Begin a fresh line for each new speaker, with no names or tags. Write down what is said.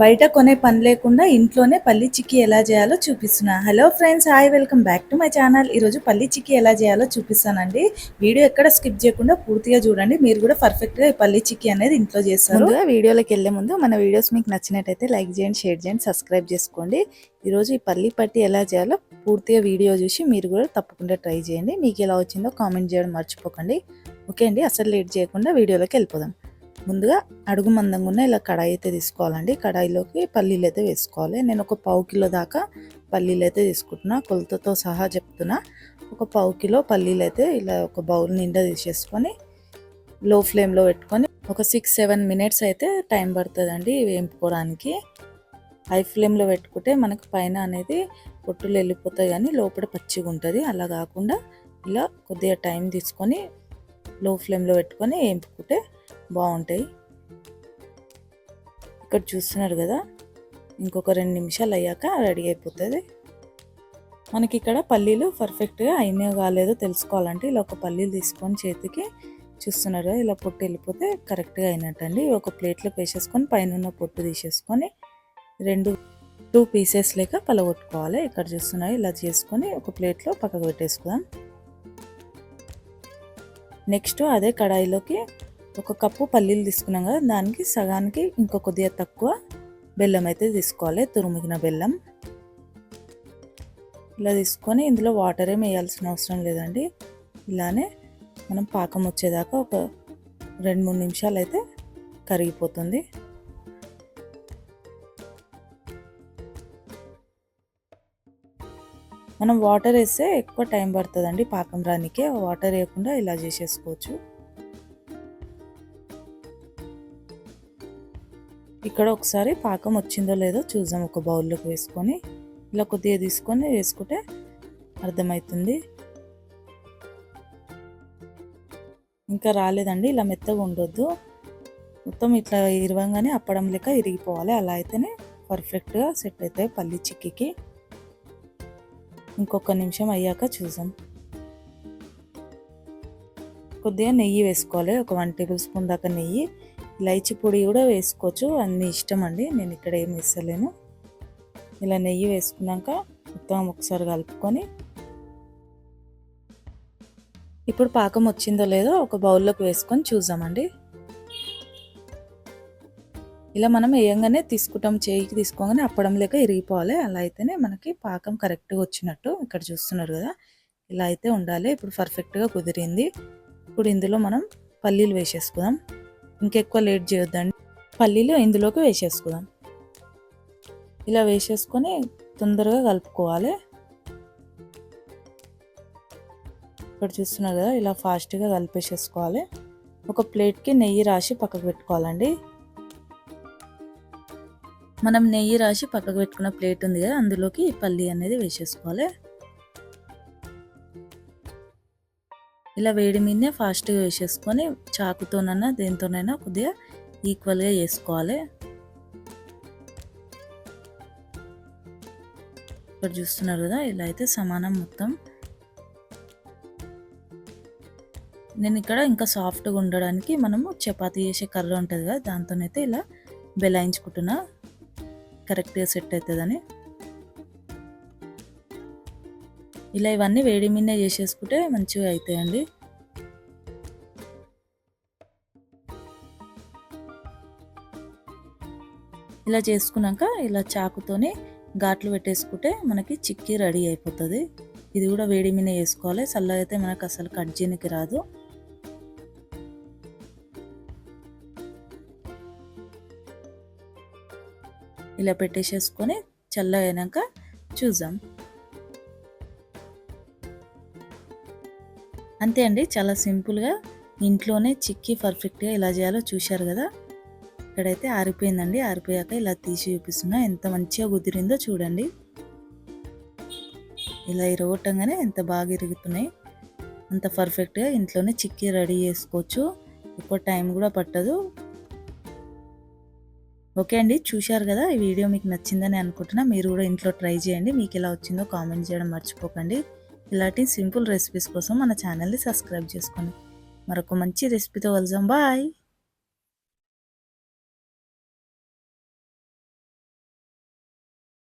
బయట కొనే పని లేకుండా ఇంట్లోనే పల్లి చిక్కీ ఎలా చేయాలో చూపిస్తున్నా. Hello friends hi welcome back to my channel ఈరోజు పల్లి చిక్కీ ఎలా చేయాలో చూపిస్తానండి. వీడియో ఎక్కడ స్కిప్ చేయకుండా పూర్తిగా చూడండి. మీరు కూడా పర్ఫెక్ట్గా ఈ పల్లి చిక్కీ అనేది ఇంట్లో చేస్తారు. ముందుగా వీడియోలోకి వెళ్ళే ముందు మన వీడియోస్ మీకు నచ్చినట్టయితే లైక్ చేయండి షేర్ చేయండి సబ్స్క్రైబ్ చేసుకోండి. ఈరోజు ఈ పల్లి పట్టి ఎలా చేయాలో పూర్తిగా వీడియో చూసి మీరు కూడా తప్పకుండా ట్రై చేయండి. మీకు ఎలా వచ్చిందో కామెంట్ చేయడం మర్చిపోకండి. ఓకే అండి అసలు లేట్ చేయకుండా వీడియోలోకి వెళ్ళిపోదాం. ముందుగా అడుగు మందంగా ఉన్న ఇలా కడాయి అయితే తీసుకోవాలండి. కడాయిలోకి పల్లీలు అయితే వేసుకోవాలి. నేను ఒక పావు కిలో దాకా పల్లీలు అయితే తీసుకుంటున్నా. కొలతతో సహా చెప్తున్నా. ఒక పావు కిలో పల్లీలు అయితే ఇలా ఒక బౌల్ నిండా తీసేసుకొని లో ఫ్లేమ్లో పెట్టుకొని ఒక సిక్స్ సెవెన్ మినిట్స్ అయితే టైం పడుతుందండి వేయింపుకోవడానికి. హై ఫ్లేమ్లో పెట్టుకుంటే మనకు పైన అనేది పొట్టులు వెళ్ళిపోతాయి కానీ లోపల పచ్చిగా ఉంటుంది. అలా కాకుండా ఇలా కొద్దిగా టైం తీసుకొని లో ఫ్లేమ్లో పెట్టుకొని వేయింపుకుంటే బాగుంటాయి. ఇక్కడ చూస్తున్నారు కదా? ఇంకొక రెండు నిమిషాలు అయ్యాక రెడీ అయిపోతుంది. మనకి ఇక్కడ పల్లీలు పర్ఫెక్ట్గా అయినాయో కాలేదో తెలుసుకోవాలంటే ఇలా ఒక పల్లీలు తీసుకొని చేతికి చూస్తున్నారు కదా ఇలా పొట్టు వెళ్ళిపోతే కరెక్ట్గా అయినట్టండి. ఒక ప్లేట్లోకి వేసేసుకొని పైన ఉన్న పొట్టు తీసేసుకొని రెండు టూ పీసెస్ లేక పలగొట్టుకోవాలి. ఇక్కడ చూస్తున్నారు ఇలా చేసుకొని ఒక ప్లేట్లో పక్కకు పెట్టేసుకుందాం. నెక్స్ట్ అదే కడాయిలోకి ఒక కప్పు పల్లీలు తీసుకున్నాం కదా దానికి సగానికి ఇంకో కొద్దిగా తక్కువ బెల్లం అయితే తీసుకోవాలి తురుమిగిన బెల్లం. ఇలా తీసుకొని ఇందులో వాటర్ ఏమి వేయాల్సిన అవసరం లేదండి. ఇలానే మనం పాకం వచ్చేదాకా ఒక రెండు మూడు నిమిషాలు అయితే కరిగిపోతుంది. మనం వాటర్ వేస్తే ఎక్కువ టైం పడుతుందండి పాకం రానికే వాటర్ వేయకుండా ఇలా చేసేసుకోవచ్చు. ఇక్కడ ఒకసారి పాకం వచ్చిందో లేదో చూద్దాం. ఒక బౌల్లోకి వేసుకొని ఇలా కొద్దిగా తీసుకొని వేసుకుంటే అర్థమవుతుంది. ఇంకా రాలేదండి ఇలా మెత్తగా ఉండొద్దు. మొత్తం ఇట్లా ఇరవంగానే అప్పడం లెక్క ఇరిగిపోవాలి. అలా అయితేనే పర్ఫెక్ట్గా సెట్ అవుతాయి పల్లి చిక్కికి. ఇంకొక నిమిషం అయ్యాక చూసాం కొద్దిగా నెయ్యి వేసుకోవాలి. ఒక వన్ టేబుల్ స్పూన్ దాకా నెయ్యి. ఇలైచి పొడి కూడా వేసుకోవచ్చు. అన్ని ఇష్టం అండి. నేను ఇక్కడ ఏం వేస్తలేను. ఇలా నెయ్యి వేసుకున్నాక మొత్తం ఒకసారి కలుపుకొని. ఇప్పుడు పాకం వచ్చిందో లేదో ఒక బౌల్లోకి వేసుకొని చూద్దామండి. ఇలా మనం వేయంగానే తీసుకుంటాం. చేయికి తీసుకోగానే అప్పడం లేక ఇరిగిపోవాలి. అలా అయితేనే మనకి పాకం కరెక్ట్గా వచ్చినట్టు ఇక్కడ చూస్తున్నారు కదా. ఇలా అయితే ఉండాలి. ఇప్పుడు పర్ఫెక్ట్గా కుదిరింది. ఇప్పుడు ఇందులో మనం పల్లీలు వేసేసుకుందాం. ఇంకెక్కువ లేట్ చేయొద్దండి. పల్లీలు ఇందులోకి వేసేసుకుందాం. ఇలా వేసేసుకొని తొందరగా కలుపుకోవాలి. ఇక్కడ చూస్తున్నారు కదా ఇలా ఫాస్ట్గా కలిపేసేసుకోవాలి. ఒక ప్లేట్కి నెయ్యి రాసి పక్కకు పెట్టుకోవాలండి. మనం నెయ్యి రాసి పక్కకు పెట్టుకున్న ప్లేట్ ఉంది కదా అందులోకి పల్లి అనేది వేసేసుకోవాలి. ఇలా వేడి మీదనే ఫాస్ట్గా వేసేసుకొని చాకుతోనైనా దేనితోనైనా కొద్దిగా ఈక్వల్గా చేసుకోవాలి ఇక్కడ చూస్తున్నారు కదా ఇలా అయితే సమానం మొత్తం. నేను ఇక్కడ ఇంకా సాఫ్ట్గా ఉండడానికి మనము చపాతీ చేసే కర్ర ఉంటుంది కదా దాంతోనైతే ఇలా బెలాయించుకుంటున్నా. కరెక్ట్గా సెట్ అవుతుందని. ఇలా ఇవన్నీ వేడి మిన్నే చేసేసుకుంటే మంచిగా అవుతాయండి ఇలా చేసుకున్నాక ఇలా చాకుతోని ఘాట్లు పెట్టేసుకుంటే మనకి చిక్కీ రెడీ అయిపోతుంది. ఇది కూడా వేడి మీద వేసుకోవాలి చల్లగా అయితే మనకు అసలు కట్ చేయడానికి రాదు. ఇలా పెట్టేసేసుకొని చల్లగా అయినాక చూద్దాం. అంతే అండి చాలా సింపుల్గా ఇంట్లోనే చిక్కీ పర్ఫెక్ట్గా ఎలా చేయాలో చూశారు కదా. ఇక్కడైతే ఆరిపోయిందండి ఆరిపోయాక ఇలా తీసి చూపిస్తున్నా. ఎంత మంచిగా కుదిరిందో చూడండి. ఇలా ఇరగొట్టంగానే ఎంత బాగా ఇరుగుతున్నాయి. అంత పర్ఫెక్ట్గా ఇంట్లోనే చిక్కీ రెడీ చేసుకోవచ్చు. ఎక్కువ టైం కూడా పట్టదు. ఓకే అండి చూశారు కదా ఈ వీడియో మీకు నచ్చిందని అనుకుంటున్నా. మీరు కూడా ఇంట్లో ట్రై చేయండి. మీకు ఎలా వచ్చిందో కామెంట్ చేయడం మర్చిపోకండి. ఇలాంటి సింపుల్ రెసిపీస్ కోసం మన ఛానల్ని సబ్స్క్రైబ్ చేసుకోండి మరొక మంచి రెసిపీతో కలుసాం బాయ్